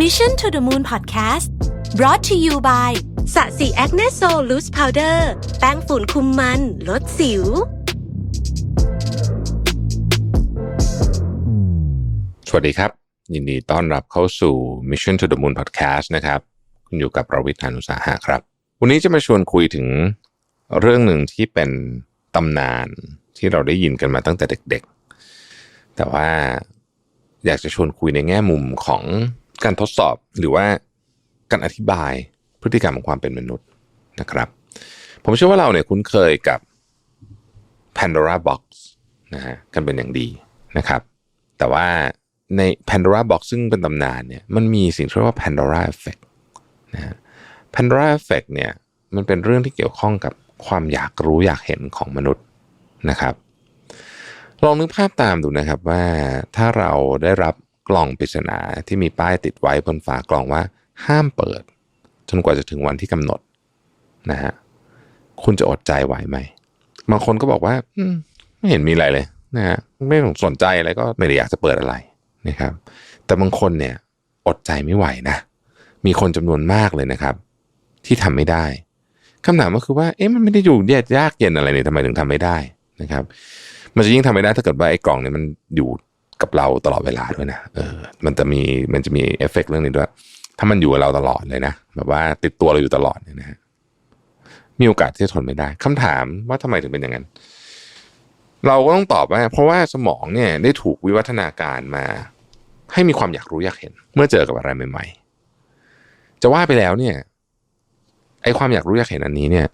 Mission to the Moon Podcast brought to you by สะสีแอคเนสโซลูสพาวเดอร์แป้งฝุ่นคุมมัน ลดสิว สวัสดีครับ ยินดีต้อนรับเข้าสู่ Mission to the Moon Podcast นะครับ คุณอยู่กับประวิทยานุสาหะครับ วันนี้จะมาชวนคุยถึงเรื่องหนึ่งที่เป็นตำนานที่เราได้ยินกันมาตั้งแต่เด็กๆ แต่ว่าอยากจะชวนคุยในแง่มุมของ การทดสอบหรือว่าการอธิบายพฤติกรรมของความเป็นมนุษย์นะครับ ผมเชื่อว่าเราเนี่ยคุ้นเคยกับ Pandora Box นะฮะกันเป็นอย่างดีนะครับ แต่ว่าใน Pandora Box ซึ่งเป็นตำนานเนี่ยมันมีสิ่งที่เรียกว่า Pandora Effect นะฮะ Pandora Effect เนี่ยมันเป็นเรื่องที่เกี่ยวข้องกับความอยากรู้อยากเห็นของมนุษย์นะครับ ลองนึกภาพตามดูนะครับว่าถ้าเราได้รับ กล่องปริศนาที่มีป้ายติดไว้บนฝากล่องว่า ห้ามเปิด จนกว่าจะถึงวันที่กำหนดนะฮะคุณจะอดใจไหวไหมบางคนก็บอกว่าไม่เห็นมีอะไรเลยนะฮะไม่ต้องสนใจอะไรก็ไม่ได้อยากจะเปิดอะไรนะครับ แต่บางคนเนี่ยอดใจไม่ไหวนะ มีคนจำนวนมากเลยนะครับ ที่ทำไม่ได้คำถามก็คือว่าเอ๊ะมันไม่ได้อยู่ยากยากเย็นอะไรเนี่ยทำไมถึงทำไม่ได้นะครับ มันจะยิ่งทำไม่ได้ถ้าเกิดว่าไอ้กล่องเนี่ยมันอยู่ กับเราตลอดเวลาด้วยนะเออมันจะมีมันจะมีเอฟเฟกต์เรื่องนี้ด้วย ถ้ามันอยู่กับเราตลอดเลยนะแบบว่าติดตัวเราอยู่ตลอดเนี่ยนะฮะมีโอกาสที่จะทนไม่ได้คำถามว่าทำไมถึงเป็นอย่างนั้น เราก็ต้องตอบว่าเพราะว่าสมองเนี่ยได้ถูกวิวัฒนาการมา ให้มีความอยากรู้อยากเห็น เมื่อเจอกับอะไรใหม่ ๆ จะว่าไปแล้วเนี่ยไอ้ความอยากรู้อยากเห็นอันนี้เนี่ย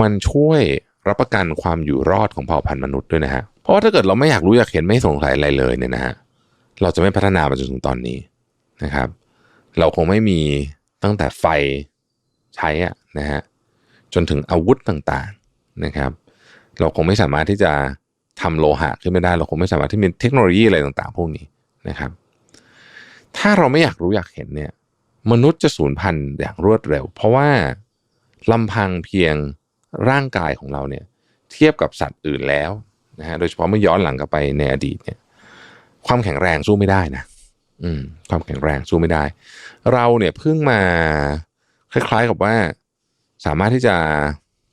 มันช่วยรับประกันความอยู่รอดของเผ่าพันธุ์มนุษย์ด้วยนะฮะ ราะว่าถ้าเกิดเราไม่อยากรู้อยากเห็นไม่สงสัยอะไรเลยเนี่ยนะฮะเราจะไม่พัฒนามาจนถึงตอนนี้นะครับ เราคงไม่มีตั้งแต่ไฟใช้อะนะฮะจนถึงอาวุธต่างๆนะครับ เราคงไม่สามารถที่จะทำโลหะขึ้นไม่ได้ เราคงไม่สามารถที่มีเทคโนโลยีอะไรต่างๆ พวกนี้นะครับ ถ้าเราไม่อยากรู้อยากเห็นเนี่ยมนุษย์จะสูญพันธุ์อย่างรวดเร็ว เพราะว่าลำพังเพียงร่างกายของเราเนี่ยเทียบกับสัตว์อื่นแล้ว นะฮะโดยเฉพาะเมื่อย้อนหลังกลับไปในอดีตเนี่ย ความแข็งแรงสู้ไม่ได้นะอืม ความแข็งแรงสู้ไม่ได้ เราเนี่ยเพิ่งมาคล้าย ๆกับว่า สามารถที่จะ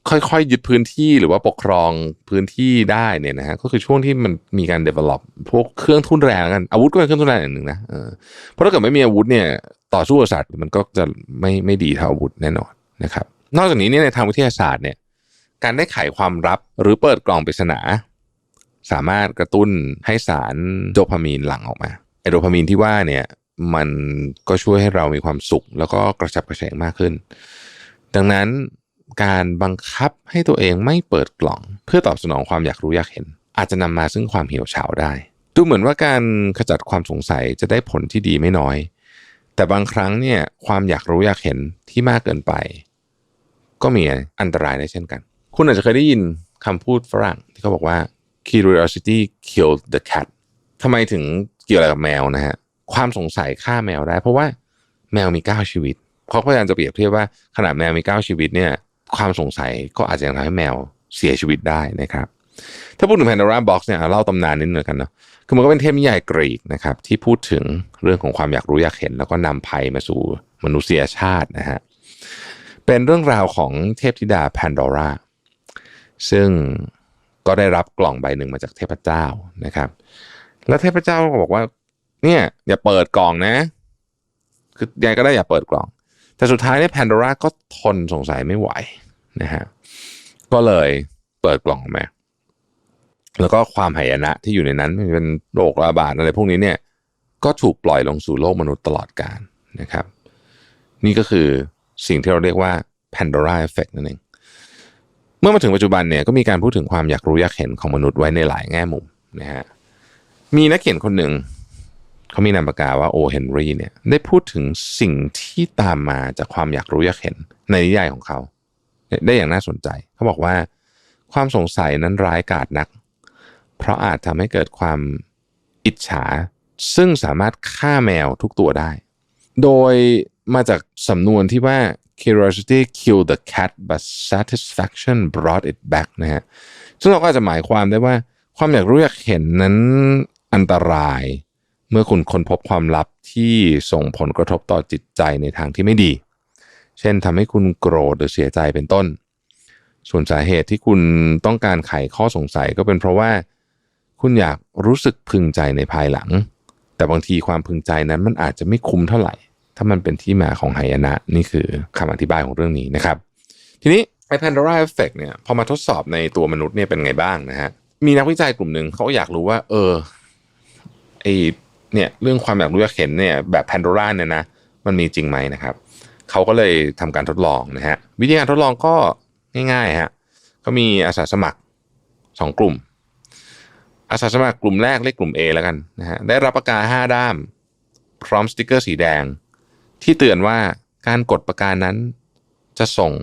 ค่อยๆยึดพื้นที่หรือว่าปกครองพื้นที่ได้เนี่ยนะฮะก็คือช่วงที่มันมีการ develop พวกเครื่องทุ่นแรงกันอาวุธก็เป็นเครื่องทุ่นแรงอย่างหนึ่งนะเออเพราะถ้าเกิดไม่มีอาวุธเนี่ยต่อสู้กับสัตว์มันก็จะไม่ไม่ดีเท่าอาวุธแน่นอนนะครับ นอกจากนี้เนี่ยในทางวิทยาศาสตร์เนี่ย การได้ไขความลับหรือเปิดกล่องปริศนา สามารถกระตุ้นให้สารโดพามีนหลั่งออกมาไอโดพามีนที่ว่าเนี่ยมันก็ช่วยให้เรามีความสุข แล้วก็กระฉับกระเฉงมากขึ้น ดังนั้นการบังคับให้ตัวเองไม่เปิดกล่อง เพื่อตอบสนองความอยากรู้อยากเห็น อาจจะนำมาซึ่งความเหี่ยวเฉาได้ ดูเหมือนว่าการขจัดความสงสัยจะได้ผลที่ดีไม่น้อย แต่บางครั้งเนี่ยความอยากรู้อยากเห็นที่มากเกินไป ก็มีอันตรายได้เช่นกัน คุณอาจจะเคยได้ยินคำพูดฝรั่งที่เขาบอกว่า curiosity killed the cat ทำไมถึงเกี่ยวอะไรกับแมวนะฮะความสงสัยฆ่าแมวได้ เพราะว่าแมวมีเก้าชีวิตเขาพยายามจะเปรียบเทียบว่าขนาดแมวมีเก้าชีวิตเนี่ยความสงสัยก็อาจจะยังทำให้แมวเสียชีวิตได้นะครับ ถ้าพูดถึง Pandora Box เนี่ยเล่าตำนานนิดหนึ่งกันเนาะคือมันก็เป็นเทพนิยายกรีกนะครับที่พูดถึงเรื่องของความอยากรู้อยากเห็น แล้วก็นำภัยมาสู่มนุษยชาตินะฮะเป็นเรื่องราวของเทพธิดาแพนดอร่าซึ่ง ก็ได้รับกล่องใบหนึ่งมาจากเทพเจ้านะครับ แล้วเทพเจ้าก็บอกว่า เนี่ย อย่าเปิดกล่องนะ คือยังก็ได้อย่าเปิดกล่อง แต่สุดท้ายเนี่ยแพนดอร่าก็ทนสงสัยไม่ไหวนะฮะก็เลยเปิดกล่องออกมาแล้วก็ความหายนะที่อยู่ในนั้นเป็นโรคระบาดอะไรพวกนี้เนี่ย ก็ถูกปล่อยลงสู่โลกมนุษย์ตลอดกาลนะครับ นี่ก็คือสิ่งที่เราเรียกว่า Pandora Effect นั่นเอง มื่อมาถึงปัจจุบันเนี่ยก็มีการพูดถึงความอยากรู้อยากเห็นของมนุษย์ไว้ในหลายแง่มุมนะฮะมีนักเขียนคนหนึ่งเขามีนามปากกาว่าโอเฮนรี่เนี่ยได้พูดถึงสิ่งที่ตามมาจากความอยากรู้อยากเห็นในนิยายของเขา ได้อย่างน่าสนใจ เขาบอกว่าความสงสัยนั้นร้ายกาจนัก เพราะอาจทำให้เกิดความอิจฉา ซึ่งสามารถฆ่าแมวทุกตัวได้ โดยมาจากสำนวนที่ว่า curiosity killed the cat but satisfaction brought it back นะฮะซึ่งเราก็อาจจะหมายความได้ว่าความอยากรู้อยากเห็นนั้นอันตราย เมื่อคุณค้นพบความลับที่ส่งผลกระทบต่อจิตใจในทางที่ไม่ดี เช่นทำให้คุณโกรธหรือเสียใจเป็นต้น ส่วนสาเหตุที่คุณต้องการไขข้อสงสัยก็เป็นเพราะว่า คุณอยากรู้สึกพึงใจในภายหลัง แต่บางทีความพึงใจนั้นมันอาจจะไม่คุ้มเท่าไหร่ ถ้ามันเป็นที่มาของหายนะนี่คือคำอธิบายของเรื่องนี้นะครับ ทีนี้ไอ้ Pandora Effect เนี่ยพอมาทดสอบในตัวมนุษย์เนี่ยเป็นไงบ้างนะฮะมีนักวิจัยกลุ่มหนึ่งเขาอยากรู้ว่า เออไอเนี่ยเรื่องความอยากรู้อยากเห็นเนี่ยแบบ Pandora เนี่ยนะมันมีจริงไหมนะครับเขาก็เลยทำการทดลองนะฮะวิธีการทดลองก็ง่ายๆฮะก็มีอาสาสมัครสองกลุ่ม อาสาสมัครกลุ่มแรกเรียกกลุ่ม A แล้วกันนะฮะได้รับปากกาห้าด้าม พร้อมสติกเกอร์สีแดง ที่เตือนว่าการกดปากการนั้นจะส่ง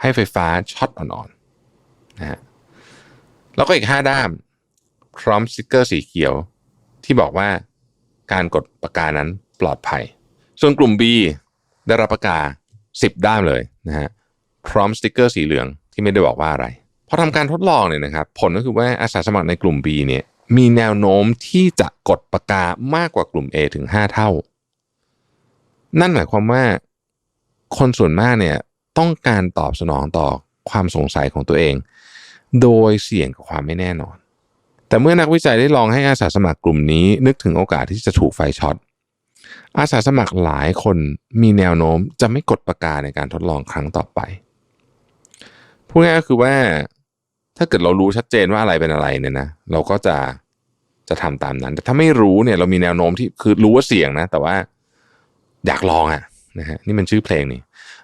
ให้ไฟฟ้าช็อตอ่อนๆนะฮะแล้วก็อีกห้าด้าม พร้อมสติกเกอร์สีเขียว ที่บอกว่าการกดปากกานั้นปลอดภัย ส่วนกลุ่ม B ได้รับปากกา 10 ด้ามเลยนะฮะพร้อมสติกเกอร์สีเหลืองที่ไม่ได้บอกว่าอะไรพอทำการทดลองเนี่ยนะครับ ผลก็คือว่าอาสาสมัครในกลุ่ม B เนี่ยมีแนวโน้มที่จะกดปากกามากกว่ากลุ่ม A ถึง 5 เท่า นั่นหมายความว่าคนส่วนมากเนี่ยต้องการตอบสนองต่อความสงสัยของตัวเอง โดยเสี่ยงกับความไม่แน่นอน แต่เมื่อนักวิจัยได้ลองให้อาสาสมัครกลุ่มนี้ นึกถึงโอกาสที่จะถูกไฟช็อตอาสาสมัครหลายคนมีแนวโน้มจะไม่กดปากกาในการทดลองครั้งต่อไปพูดง่ายก็คือว่าถ้าเกิดเรารู้ชัดเจนว่าอะไรเป็นอะไรเนี่ยนะเราก็จะจะทำตามนั้น แต่ถ้าไม่รู้เนี่ยเรามีแนวโน้มที่คือรู้ว่าเสี่ยงนะ แต่ว่า อยากลองอะนะฮะนี่มันชื่อเพลงนี่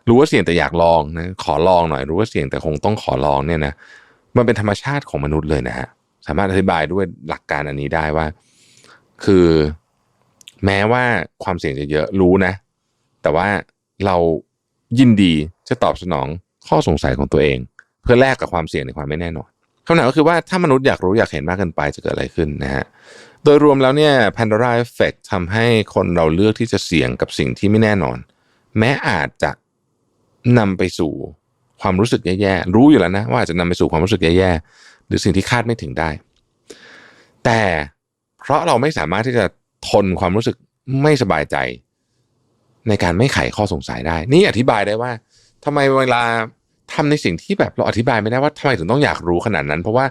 รู้ว่าเสี่ยงแต่อยากลองนะขอลองหน่อย รู้ว่าเสี่ยงแต่คงต้องขอลองเนี่ยนะมันเป็นธรรมชาติของมนุษย์เลยนะฮะสามารถอธิบายด้วยหลักการอันนี้ได้ว่า คือแม้ว่าความเสี่ยงจะเยอะรู้นะ แต่ว่าเรายินดีจะตอบสนองข้อสงสัยของตัวเอง เพื่อแลกกับความเสี่ยงในความไม่แน่นอน คำถามก็คือว่าถ้ามนุษย์อยากรู้อยากเห็นมากเกินไปจะเกิดอะไรขึ้นนะฮะโดยรวมแล้วเนี่ย Pandora Effect ทำให้คนเราเลือกที่จะเสี่ยงกับสิ่งที่ไม่แน่นอน แม้อาจจะนำไปสู่ความรู้สึกแย่ๆรู้อยู่แล้วนะว่าอาจจะนำไปสู่ความรู้สึกแย่ๆหรือสิ่งที่คาดไม่ถึงได้ แต่เพราะเราไม่สามารถที่จะทนความรู้สึกไม่สบายใจ ในการไม่ไขข้อสงสัยได้ นี่อธิบายได้ว่าทำไมเวลา ทำในสิ่งที่แบบเราอธิบายไม่ได้ว่าทำไมถึงต้องอยากรู้ขนาดนั้น เพราะว่า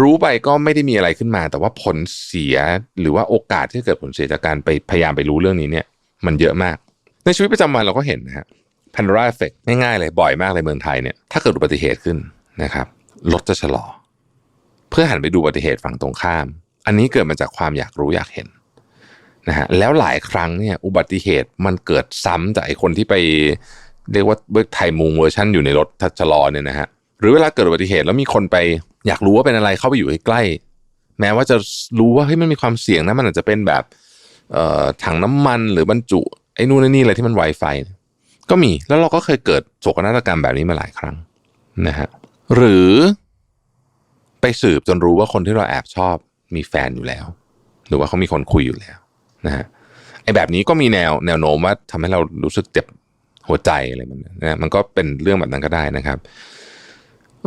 รู้ไปก็ไม่ได้มีอะไรขึ้นมา แต่ว่าผลเสียหรือว่าโอกาสที่เกิดผลเสียจากการไปพยายามไปรู้เรื่องนี้เนี่ย มันเยอะมาก ในชีวิตประจำวันเราก็เห็นนะฮะ Pandora Effect ง่ายๆเลยบ่อยมากเลยเมืองไทยเนี่ยถ้าเกิดอุบัติเหตุขึ้นนะครับรถจะชะลอ เพื่อหันไปดูอุบัติเหตุฝั่งตรงข้าม อันนี้เกิดมาจากความอยากรู้อยากเห็นนะฮะแล้วหลายครั้งเนี่ยอุบัติเหตุมันเกิดซ้ำจากไอ้คนที่ไป เรียกว่าเบิกไทยมุงเวอร์ชันอยู่ในรถทัชลอเนี่ยนะฮะหรือเวลาเกิดอุบัติเหตุแล้วมีคนไปอยากรู้ว่าเป็นอะไรเข้าไปอยู่ใกล้แม้ว่าจะรู้ว่าเฮ้ยมันมีความเสี่ยงนะมันอาจจะเป็นแบบเอ่อถังน้ำมันหรือบรรจุไอ้นู่นนี่อะไรที่มันไวไฟก็มีแล้วเราก็เคยเกิดโศกนาฏกรรมแบบนี้มาหลายครั้งนะฮะหรือไปสืบจนรู้ว่าคนที่เราแอบชอบมีแฟนอยู่แล้ว หรือว่าเขามีคนคุยอยู่แล้วนะฮะไอ้แบบนี้ก็มีแนวแนวโน้มว่าทำให้เรารู้สึกเจ็บ หัวใจอะไรมันนะมันก็เป็นเรื่องแบบนั้นก็ได้นะครับ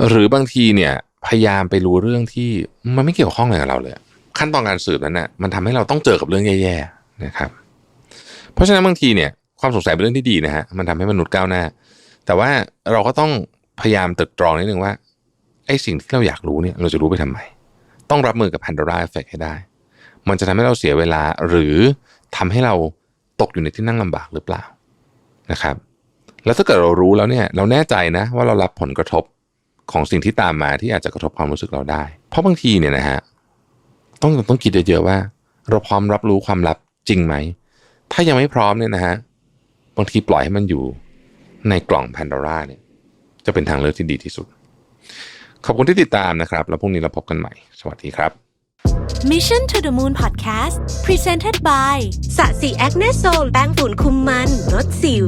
หรือบางทีเนี่ย พยายามไปรู้เรื่องที่มันไม่เกี่ยวข้องอะไรกับเราเลย ขั้นตอนการสืบนั้นนะ่ะมันทำให้เราต้องเจอกับเรื่องแย่ๆนะครับ เพราะฉะนั้นบางทีเนี่ย ความสงสัยเป็นเรื่องที่ดีนะฮะมันทำให้มนุษย์ก้าวหน้า แต่ว่าเราก็ต้องพยายามตรึกตรองนิดนึงว่าไอ้สิ่งที่เราอยากรู้เนี่ยเราจะรู้ไปทำไม ต้องรับมือกับ Pandora Effect ให้ได้ มันจะทำให้เราเสียเวลาหรือทำให้เราตกอยู่ในที่นั่งลำบากหรือเปล่านะครับ แล้วถ้าเกิดเรารู้แล้วเนี่ยเราแน่ใจนะว่าเรารับผลกระทบของสิ่งที่ตามมาที่อาจจะกระทบความรู้สึกเราได้ เพราะบางทีเนี่ยนะฮะต้องต้องคิดเยอะๆว่า เราพร้อมรับรู้ความลับจริงไหม ถ้ายังไม่พร้อมเนี่ยนะฮะบางทีปล่อยให้มันอยู่ในกล่อง Pandora เนี่ยจะเป็นทางเลือกที่ดีที่สุด ขอบคุณที่ติดตามนะครับ แล้วพรุ่งนี้เราพบกันใหม่ สวัสดีครับ Mission to the Moon Podcast Presented by สะสีแอคเนโซลแป้งฝุ่นคุมมันลดสิว